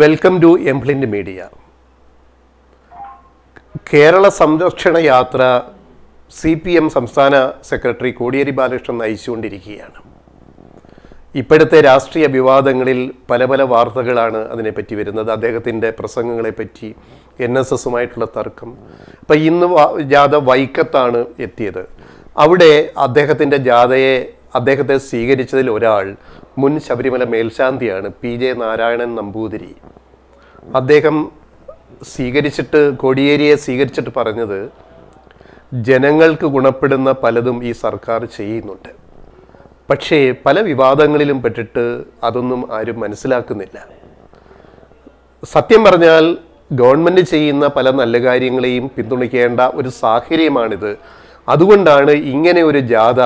Welcome to എംപ്ലിന്റ് media Kerala Samrakshana Yatra C P M സംസ്ഥാന secretary Kodiyeri Balakrishnan നയിച്ചുകൊണ്ടിരിക്കുകയാണ്. ഇപ്പോഴത്തെ രാഷ്ട്രീയ വിവാദങ്ങളിൽ പല പല വാർത്തകളാണ് അതിനെപ്പറ്റി വരുന്നത്. അദ്ദേഹത്തിന്റെ പ്രസംഗങ്ങളെപ്പറ്റി എൻ എസ് എസുമായിട്ടുള്ള തർക്കം. അപ്പം ഇന്ന് ജാഥ വൈക്കത്താണ് എത്തിയത്. അവിടെ അദ്ദേഹത്തിന്റെ ജാഥയെ അദ്ദേഹത്തെ സ്വീകരിച്ചതിൽ ഒരാൾ മുൻ ശബരിമല മേൽശാന്തിയാണ് പി ജെ നാരായണൻ നമ്പൂതിരി. അദ്ദേഹം സ്വീകരിച്ചിട്ട് കോടിയേരിയെ സ്വീകരിച്ചിട്ട് പറഞ്ഞത് ജനങ്ങൾക്ക് ഗുണപ്പെടുന്ന പലതും ഈ സർക്കാർ ചെയ്യുന്നുണ്ട്. പക്ഷേ പല വിവാദങ്ങളിലും പെട്ടിട്ട് അതൊന്നും ആരും മനസ്സിലാക്കുന്നില്ല. സത്യം പറഞ്ഞാൽ ഗവൺമെന്റ് ചെയ്യുന്ന പല നല്ല കാര്യങ്ങളെയും പിന്തുണയ്ക്കേണ്ട ഒരു സാഹചര്യമാണിത്. അതുകൊണ്ടാണ് ഇങ്ങനെ ഒരു ജാഥ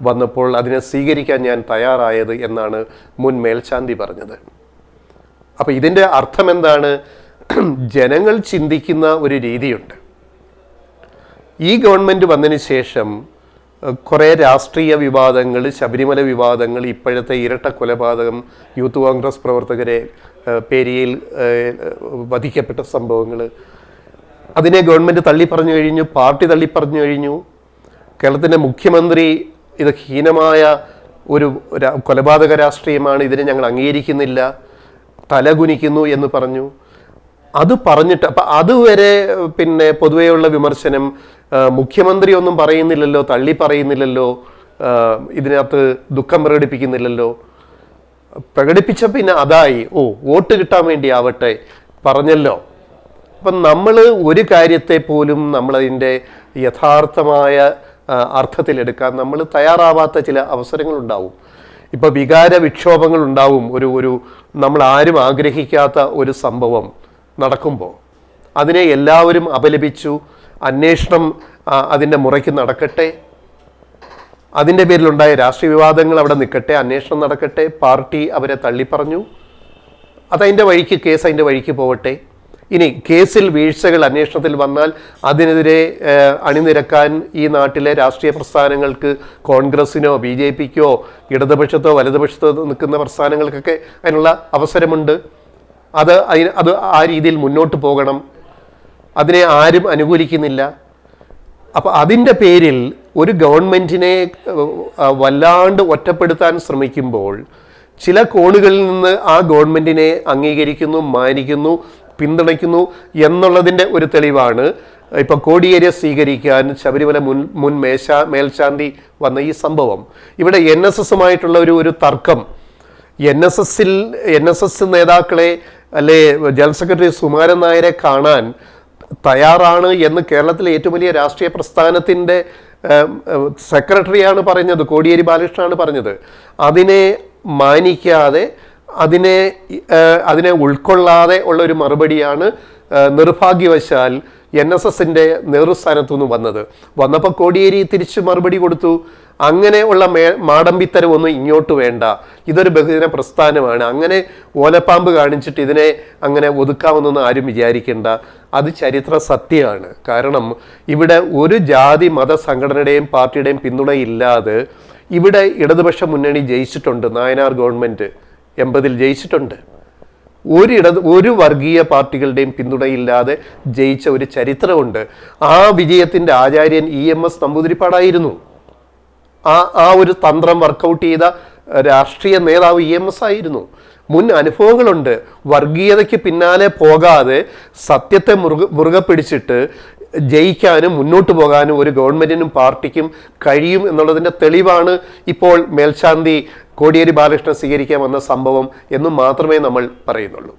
വന്നപ്പോൾ അതിനെ സ്വീകരിക്കാൻ ഞാൻ തയ്യാറായത് എന്നാണ് മുൻ മേൽശാന്തി പറഞ്ഞത്. അപ്പോൾ ഇതിന്റെ അർത്ഥം എന്താണ്? ജനങ്ങൾ ചിന്തിക്കുന്ന ഒരു രീതിയുണ്ട്. ഈ ഗവൺമെന്റ് വന്നതിന് ശേഷം കുറേ രാഷ്ട്രീയ വിവാദങ്ങൾ ശബരിമല വിവാദങ്ങൾ ഇപ്പോഴത്തെ ഇരട്ട കൊലപാതകം യൂത്ത് കോൺഗ്രസ് പ്രവർത്തകരെ പേരിയിൽ വധിക്കപ്പെട്ട സംഭവങ്ങൾ അതിനെ ഗവൺമെന്റ് തള്ളിപ്പറഞ്ഞു കഴിഞ്ഞു പാർട്ടി തള്ളിപ്പറഞ്ഞു കഴിഞ്ഞു. കേരളത്തിന്റെ മുഖ്യമന്ത്രി ഇത് ഹീനമായ ഒരു കൊലപാതക രാഷ്ട്രീയമാണ്. ഇതിനെ ഞങ്ങൾ അംഗീകരിക്കുന്നില്ല. തലകുനിക്കുന്നു എന്ന് പറഞ്ഞു. അത് പറഞ്ഞിട്ട് അപ്പം അതുവരെ പിന്നെ പൊതുവെയുള്ള വിമർശനം മുഖ്യമന്ത്രി ഒന്നും പറയുന്നില്ലല്ലോ തള്ളി പറയുന്നില്ലല്ലോ ഇതിനകത്ത് ദുഃഖം പ്രകടിപ്പിക്കുന്നില്ലല്ലോ. പ്രകടിപ്പിച്ച പിന്നെ അതായി ഓ വോട്ട് കിട്ടാൻ വേണ്ടി ആവട്ടെ പറഞ്ഞല്ലോ. അപ്പം നമ്മൾ ഒരു കാര്യത്തെ പോലും നമ്മളതിന്റെ യഥാർത്ഥമായ അർത്ഥത്തിലെടുക്കാൻ നമ്മൾ തയ്യാറാവാത്ത ചില അവസരങ്ങളുണ്ടാവും. ഇപ്പോൾ വികാര വിക്ഷോഭങ്ങൾ ഉണ്ടാവും ഒരു ഒരു നമ്മൾ ആരും ആഗ്രഹിക്കാത്ത ഒരു സംഭവം നടക്കുമ്പോൾ അതിനെ എല്ലാവരും അപലപിച്ചു. അന്വേഷണം അതിന്റെ മുറയ്ക്ക് നടക്കട്ടെ. അതിന്റെ പേരിലുണ്ടായ രാഷ്ട്രീയ വിവാദങ്ങൾ അവിടെ നിൽക്കട്ടെ. അന്വേഷണം നടക്കട്ടെ. പാർട്ടി അവരെ തള്ളിപ്പറഞ്ഞു. അതതിന്റെ വഴിക്ക് കേസ് അതിന്റെ വഴിക്ക് പോവട്ടെ. ഇനി കേസിൽ വീഴ്ചകൾ അന്വേഷണത്തിൽ വന്നാൽ അതിനെതിരെ അണിനിരക്കാൻ ഈ നാട്ടിലെ രാഷ്ട്രീയ പ്രസ്ഥാനങ്ങൾക്ക് കോൺഗ്രസിനോ ബി ജെ പിക്കോ ഇടതുപക്ഷത്തോ വലതുപക്ഷത്തോ നിൽക്കുന്ന പ്രസ്ഥാനങ്ങൾക്കൊക്കെ അതിനുള്ള അവസരമുണ്ട്. അത് അതിന് അത് ആ രീതിയിൽ മുന്നോട്ട് പോകണം. അതിനെ ആരും അനുകൂലിക്കുന്നില്ല. അപ്പോൾ അതിന്റെ പേരിൽ ഒരു ഗവൺമെന്റിനെ വല്ലാണ്ട് ഒറ്റപ്പെടുത്താൻ ശ്രമിക്കുമ്പോൾ ചില കോണുകളിൽ നിന്ന് ആ ഗവൺമെന്റിനെ അംഗീകരിക്കുന്നു മാനിക്കുന്നു. പിന്തുണയ്ക്കുന്നു എന്നുള്ളതിന്റെ ഒരു തെളിവാണ്. ഇപ്പൊ കോടിയേരിയെ സ്വീകരിക്കാൻ ശബരിമല മുൻ മുൻ മേശ മേൽശാന്തി വന്ന ഈ സംഭവം. ഇവിടെ എൻ എസ് എസുമായിട്ടുള്ള ഒരു ഒരു തർക്കം. എൻ എസ് എസിൽ എൻ എസ് എസ് നേതാക്കളെ അല്ലെ ജനറൽ സെക്രട്ടറി സുമാരൻ നായരെ കാണാൻ തയ്യാറാണ് എന്ന് കേരളത്തിലെ ഏറ്റവും വലിയ രാഷ്ട്രീയ പ്രസ്ഥാനത്തിന്റെ സെക്രട്ടറിയാണ് പറഞ്ഞത് കോടിയേരി ബാലകൃഷ്ണനാണ് പറഞ്ഞത്. അതിനെ മാനിക്കാതെ അതിനെ അതിനെ ഉൾക്കൊള്ളാതെ ഉള്ള ഒരു മറുപടിയാണ് നിർഭാഗ്യവശാൽ എൻ എസ് എസിന്റെ നേതൃസ്ഥാനത്തു നിന്ന് വന്നത്. വന്നപ്പോൾ കോടിയേരി തിരിച്ച് മറുപടി കൊടുത്തു. അങ്ങനെ ഉള്ള മേ മാടമ്പിത്തരമൊന്നും ഇങ്ങോട്ട് വേണ്ട. ഇതൊരു ബഹുജന പ്രസ്ഥാനമാണ്. അങ്ങനെ ഓലപ്പാമ്പ് കാണിച്ചിട്ട് ഇതിനെ അങ്ങനെ ഒതുക്കാമെന്നൊന്നും ആരും വിചാരിക്കേണ്ട. അത് ചരിത്ര സത്യമാണ്. കാരണം ഇവിടെ ഒരു ജാതി മത സംഘടനയുടെയും പാർട്ടിയുടെയും പിന്തുണയില്ലാതെ ഇവിടെ ഇടതുപക്ഷ മുന്നണി ജയിച്ചിട്ടുണ്ട് നായനാർ ഗവൺമെന്റ് എൺപതിൽ ജയിച്ചിട്ടുണ്ട്. ഒരു ഇട ഒരു വർഗീയ പാർട്ടികളുടെയും പിന്തുണയില്ലാതെ ജയിച്ച ഒരു ചരിത്രമുണ്ട്. ആ വിജയത്തിന്റെ ആചാര്യൻ ഇ എം എസ് നമ്പൂതിരിപ്പാടായിരുന്നു. ആ ആ ഒരു തന്ത്രം വർക്കൗട്ട് ചെയ്ത രാഷ്ട്രീയ നേതാവ് ഇ എം എസ് ആയിരുന്നു. മുൻ അനുഭവങ്ങളുണ്ട്. വർഗീയതയ്ക്ക് പിന്നാലെ പോകാതെ സത്യത്തെ മുറുക മുറുകെ പിടിച്ചിട്ട് ജയിക്കാനും മുന്നോട്ട് പോകാനും ഒരു ഗവൺമെന്റിനും പാർട്ടിക്കും കഴിയും എന്നുള്ളതിന്റെ തെളിവാണ് ഇപ്പോൾ മേൽശാന്തി കോടിയേരി ബാലകൃഷ്ണൻ സ്വീകരിക്കാൻ വന്ന സംഭവം എന്ന് മാത്രമേ നമ്മൾ പറയുന്നുള്ളൂ.